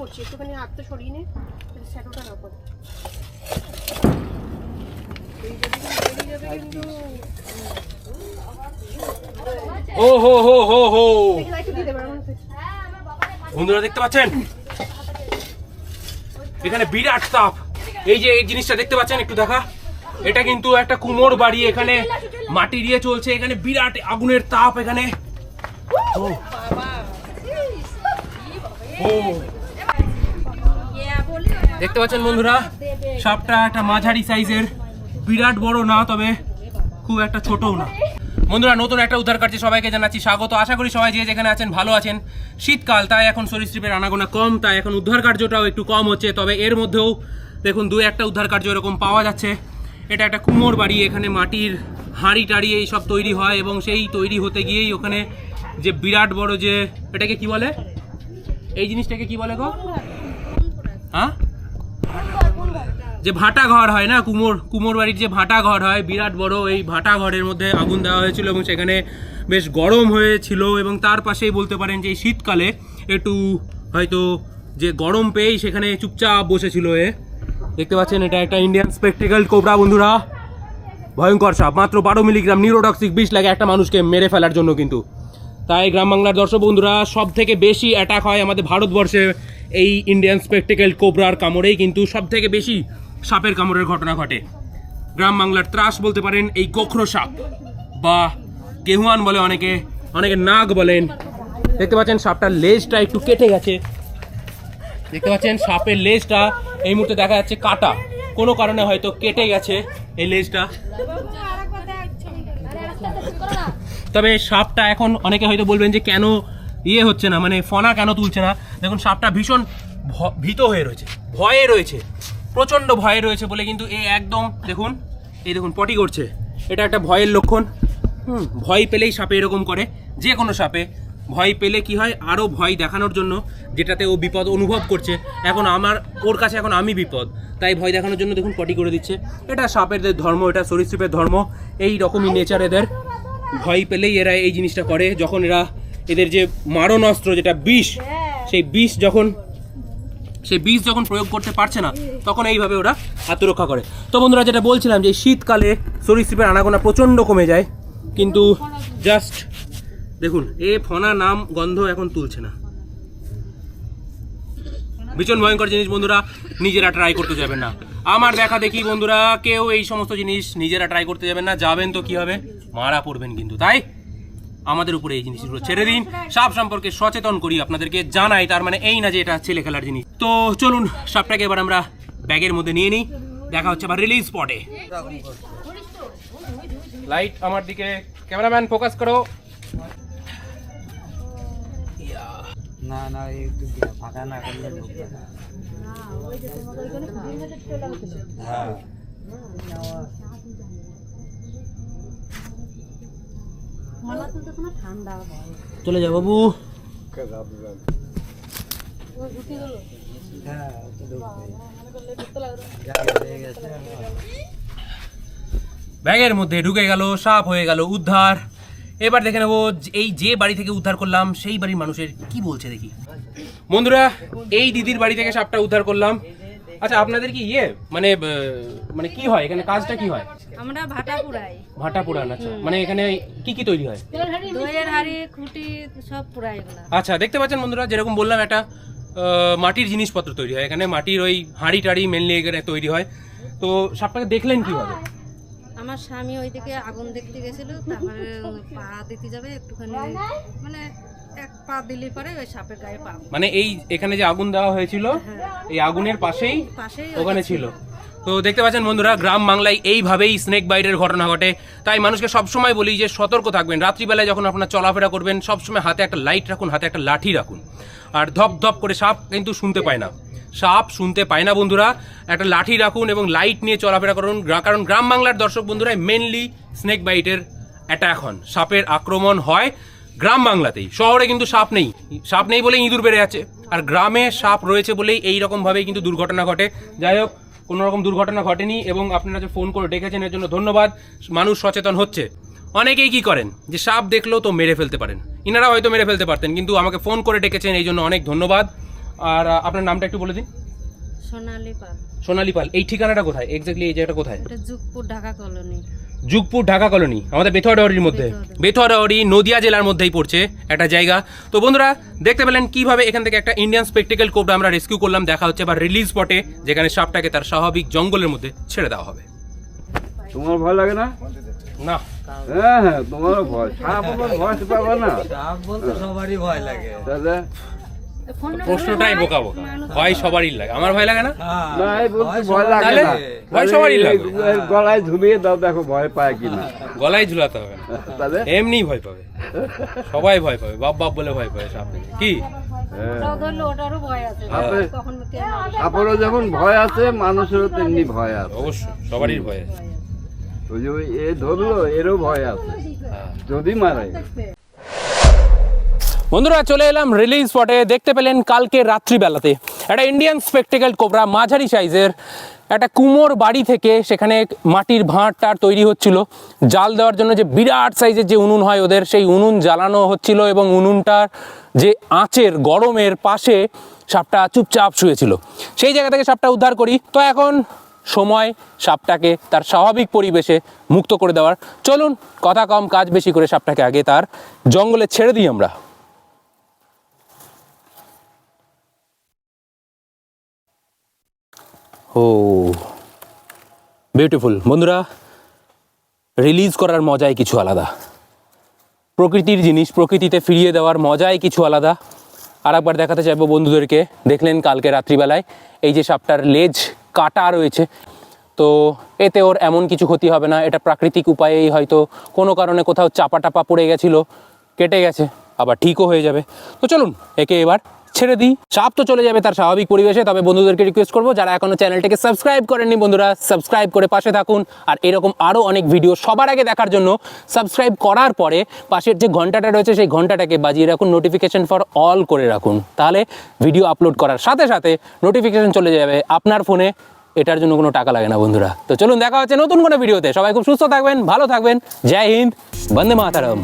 করছি একটুখানি হাত তো সরিয়ে নে শ্যাডোটা যাবে কিন্তু ও হো হো হো। বন্ধুরা দেখতে পাচ্ছেন? এখানে বিরাট তাপ। এই যে এই জিনিসটা দেখতে পাচ্ছেন একটু দেখা? এটা কিন্তু একটা কুমোর বাড়ি এখানে মাটি দিয়ে চলছে। এখানে বিরাট আগুনের তাপ এখানে। ও। ও। দেখতে পাচ্ছেন বন্ধুরা, সাপটা একটা মাঝারি সাইজের, বিরাট বড় না, তবে খুব একটা ছোটও না। বন্ধুরা, নতুন একটা উদ্ধার কার্যে সবাইকে জানাচ্ছি স্বাগত। আশা করি সবাই যে যেখানে আছেন ভালো আছেন। শীতকাল, তাই এখন সরীসৃপের আনাগোনা কম, তাই এখন উদ্ধার কার্যটাও একটু কম হচ্ছে। তবে এর মধ্যেও দেখুন, দু একটা উদ্ধার কার্য এরকম পাওয়া যাচ্ছে। এটা একটা কুমোর বাড়ি, এখানে মাটির হাঁড়ি টাড়ি এই সব তৈরি হয় এবং সেই তৈরি হতে গিয়েই ওখানে যে বিরাট বড় যে, এটাকে কি বলে? এই জিনিসটাকে কি বলে গো? হ্যাঁ? যে ভাটা ঘর হয় না, কুমোর কুমোর বাড়ির যে ভাটা ঘর হয়, বিরাট বড় এই ভাটা ঘরের মধ্যে আগুন দেওয়া হয়েছিল এবং সেখানে বেশ গরম হয়েছিল এবং তার পাশেই বলতে পারেন যে শীতকালে একটু হয়তো যে গরম পেয়েই সেখানে চুপচাপ বসেছিল এ। দেখতে পাচ্ছেন, এটা একটা ইন্ডিয়ান স্পেকটিক্যাল কোবরা বন্ধুরা। ভয়ঙ্কর সাপ, মাত্র বারো মিলিগ্রাম নিউরোটক্সিক বিষ লাগে একটা মানুষকে মেরে ফেলার জন্য কিন্তু। তাই গ্রাম বাংলার দর্শক বন্ধুরা সব থেকে বেশি অ্যাটাক হয় আমাদের ভারতবর্ষে এই ইন্ডিয়ান স্পেকটিক্যাল কোবরার কামড়েই কিন্তু সব থেকে বেশি সাপের কামড়ের ঘটনা ঘটে। গ্রাম বাংলার ত্রাস বলতে পারেন এই কোখরো সাপ, বা গেহুয়ান বলে অনেকে অনেকে নাগ বলেন। দেখতে পাচ্ছেন সাপটার লেজটা একটু কেটে গেছে। দেখতে পাচ্ছেন সাপের লেজটা এই মুহূর্তে দেখা যাচ্ছে কাটা। কোনো কারণে হয়তো কেটে গেছে এই লেজটা। তবে সাপটা এখন অনেকে হয়তো বলবেন যে কেন ইয়ে হচ্ছে না মানে ফনা কেন তুলছে না? দেখুন, সাপটা ভীষণ ভীত হয়ে রয়েছে, ভয়ে রয়েছে, প্রচণ্ড ভয়ে রয়েছে বলে কিন্তু এ একদম, দেখুন, এই দেখুন, পটি করছে। এটা একটা ভয়ের লক্ষণ। হুম, ভয় পেলেই সাপে এরকম করে, যে কোনো সাপে। ভয় পেলে কি হয়? আরও ভয় দেখানোর জন্য যেটাতে ও বিপদ অনুভব করছে। এখন আমার, ওর কাছে এখন আমি বিপদ। তাই ভয় দেখানোর জন্য দেখুন, পটি করে দিচ্ছে। এটা সাপের ধর্ম, এটা সরীসৃপের ধর্ম। এই রকমই নেচার এদের। ভয় পেলেই এরা এই জিনিসটা করে। যখন এরা এদের যে মারণ অস্ত্র যেটা বিষ সেই বিষ যখন সেই বিষ যখন প্রয়োগ করতে পারছে না তখন এইভাবে ওরা আত্মরক্ষা করে। তো বন্ধুরা যেটা বলছিলাম যে শীতকালে সরীসৃপের আনাগোনা প্রচণ্ড কমে যায় কিন্তু জাস্ট দেখুন এ ফনা নাম গন্ধ এখন তুলছে না। ভীষণ ভয়ঙ্কর জিনিস বন্ধুরা নিজেরা ট্রাই করতে যাবেন না। আমার দেখা দেখি বন্ধুরা কেউ এই সমস্ত জিনিস নিজেরা ট্রাই করতে যাবেন না যাবেন তো কি হবে? মারা পড়বেন কিন্তু তাই? আমাদের উপরে এই জিনিসগুলো ছেড়ে দিন। সাপ সম্পর্কে সচেতন করি আপনাদেরকে জানাই তার মানে এই না যে এটা ছেলে খেলার জিনিস। তো চলুন সাপটাকে এবার আমরা ব্যাগের মধ্যে নিয়ে নিই। দেখা হচ্ছে আবার রিলিজ স্পটে লাইট আমার দিকে। ক্যামেরাম্যান ফোকাস করো। না না একটু ফাঁকা না করলে না। হ্যাঁ। চলে বাবু। যা গেছে ব্যাগের মধ্যে ঢুকে গেল সাপ হয়ে গেল, উদ্ধার। এবার দেখে নেব এই যে বাড়ি থেকে উদ্ধার করলাম, সেই বাড়ির মানুষের কি বলছে দেখি। বন্ধুরা, এই দিদির বাড়ি থেকে সাপটা উদ্ধার করলাম। আচ্ছা আপনাদের কি ইয়ে? মানে মানে কি হয়? এখানে কাজটা কি হয়? আমরা ভাটা পুরাই ভাটা পোড়ান আচ্ছা। মানে এখানে কি কি তৈরি হয়? দইয়ের হাড়ি খুঁটি সব পুরাই এগুলা। আচ্ছা দেখতে পাচ্ছেন বন্ধুরা যেরকম বললাম একটা মাটির জিনিসপত্র তৈরি হয়। এখানে মাটির ওই হাঁড়ি টাড়ি মেনলি এখানে তৈরি হয়। তো সাপটাকে দেখলেন কীভাবে? আমার স্বামী ওইদিকে আগুন দেখতে গেছিল তারপরে পা দিতে যাবে একটুখানি। মানে এক পা দিলে পরে ওই সাপের গায়ে পা। মানে এই এখানে যে আগুন দেওয়া হয়েছিল এই আগুনের পাশেই পাশেই ওখানে ছিল। তো দেখতে পাচ্ছেন বন্ধুরা গ্রাম বাংলায় এইভাবেই স্নেক বাইটের ঘটনা ঘটে। তাই মানুষকে সবসময় বলি যে সতর্ক থাকবেন। রাত্রিবেলায় যখন আপনার চলাফেরা করবেন সবসময় হাতে একটা লাইট রাখুন হাতে একটা লাঠি রাখুন। আর ধপ ধপ করে সাপ কিন্তু শুনতে পায় না। সাপ শুনতে পায় না বন্ধুরা। একটা লাঠি রাখুন এবং লাইট নিয়ে চলাফেরা করুন। কারণ গ্রাম বাংলার দর্শক বন্ধুরা মেনলি স্নেক বাইটের অ্যাটাক হন। সাপের আক্রমণ হয়। গ্রাম বাংলাতেই। শহরে কিন্তু সাপ নেই। সাপ নেই বলেই ইঁদুর বেড়ে আছে আর গ্রামে সাপ রয়েছে বলেই এই রকমভাবেই কিন্তু দুর্ঘটনা ঘটে। যাই হোক কোনো রকম দুর্ঘটনা ঘটেনি এবং আপনারা যে ফোন করে ডেকেছেন এর জন্য ধন্যবাদ। মানুষ সচেতন হচ্ছে। অনেকেই কি করেন? যে সাপ দেখল তো মেরে ফেলতে পারেন। ইনারা হয়তো মেরে ফেলতে পারতেন কিন্তু আমাকে ফোন করে ডেকেছেন এই জন্য অনেক ধন্যবাদ। আর আপনার নামটা একটু বলে দিন। সোনালি পাল। সোনালী পাল। এই ঠিকানাটা কোথায়? এক্স্যাক্টলি এই জায়গাটা কোথায়? এটা যুগপুর ঢাকা কলোনি। যুগপুর ঢাকা কলোনি আমাদের বেথুয়াডাওয়ারির মধ্যে। বেথুয়াডাওয়ারি নদিয়া জেলার মধ্যেই পড়ছে একটা জায়গা। তো বন্ধুরা দেখতে পেলেন কীভাবে এখান থেকে একটা ইন্ডিয়ান স্পেকটিক্যাল কোবরা আমরা রেস্কিউ করলাম দেখা হচ্ছে বা রিলিজ স্পটে যেখানে সাপটাকে তার স্বাভাবিক জঙ্গলের মধ্যে ছেড়ে দেওয়া হবে। তোমার ভয় লাগে না? না। হ্যাঁ হ্যাঁ তোমারও ভয়। সাপ ভয় পাবে না। সাপ বলতে সবারই ভয় লাগে। তাহলে প্রশ্নটাই বোকা বোকা। ভয় সবারই লাগে। আমার ভয় লাগে না? না ভয় লাগে না। ভয় সবারই। এই গলায় ঝুলিয়ে দাও দেখো ভয় পায় কিনা গলায় ঝুলাতে হবে না। এমনি ভয় পাবে। সবাই ভয় পাবে বাপ বাপ বলে ভয় পাবে দেখে। কি? হ্যাঁ। ওটাও ধরলে ভয় আছে। কে মানুষেরও তেমনি ভয় আছে। অবশ্যই সবারই ভয় আছে। ওই যে ওই এ ধরলো এরও ভয় আছে। হ্যাঁ। যদি মারে বন্ধুরা চলে এলাম রিলিজ স্পটে দেখতে পেলেন কালকে রাত্রিবেলাতে। একটা ইন্ডিয়ান স্পেকটেকেল কোবরা মাঝারি সাইজের একটা কুমোর বাড়ি থেকে সেখানে মাটির ভাঁড় টার তৈরি হচ্ছিল। জাল দেওয়ার জন্য যে বিরাট সাইজের যে উনুন হয় ওদের, সেই উনুন জ্বালানো হচ্ছিল এবং উনুনটার যে আঁচের গরমের পাশে সাপটা চুপচাপ শুয়েছিল। সেই জায়গা থেকে সাপটা উদ্ধার করি। তো এখন সময় সাপটাকে তার স্বাভাবিক পরিবেশে মুক্ত করে দেওয়ার। চলুন, কথা কম, কাজ বেশি করে সাপটাকে আগে তার জঙ্গলে ছেড়ে দিই আমরা। ও। বিউটিফুল বন্ধুরা রিলিজ করার মজাই কিছু আলাদা। প্রকৃতির জিনিস, প্রকৃতিতে ফিরিয়ে দেওয়ার মজাই কিছু আলাদা। আর একবার দেখাতে চাইব বন্ধুদেরকে। দেখলেন কালকে রাত্রিবেলায় এই যে সাপটার লেজ কাটা রয়েছে। তো এতে ওর এমন কিছু ক্ষতি হবে না। এটা প্রাকৃতিক উপায়েই হয়তো কোনো কারণে কোথাও চাপা টাপা পড়ে গেছিল, কেটে গেছে, আবার ঠিকও হয়ে যাবে। তো চলুন, একে এবার ছেড়ে দিই। সাপ তো চলে যাবে তার স্বাভাবিক পরিবেশে, তবে বন্ধুদেরকে রিকোয়েস্ট করব, যারা এখনও চ্যানেলটাকে সাবস্ক্রাইব করেননি বন্ধুরা সাবস্ক্রাইব করে পাশে থাকুন। আর এরকম আরও অনেক ভিডিও সবার আগে দেখার জন্য সাবস্ক্রাইব করার পরে পাশের যে ঘন্টাটা রয়েছে, সেই ঘন্টাটাকে বাজিয়ে রাখুন নোটিফিকেশন ফর অল করে রাখুন। তাহলে ভিডিও আপলোড করার সাথে সাথে নোটিফিকেশন চলে যাবে আপনার ফোনে এটার জন্য কোনো টাকা লাগে না বন্ধুরা। তো চলুন, দেখা হচ্ছে নতুন কোনো ভিডিওতে সবাই খুব সুস্থ থাকবেন, ভালো থাকবেন। জয় হিন্দ, বন্দে মাতারম।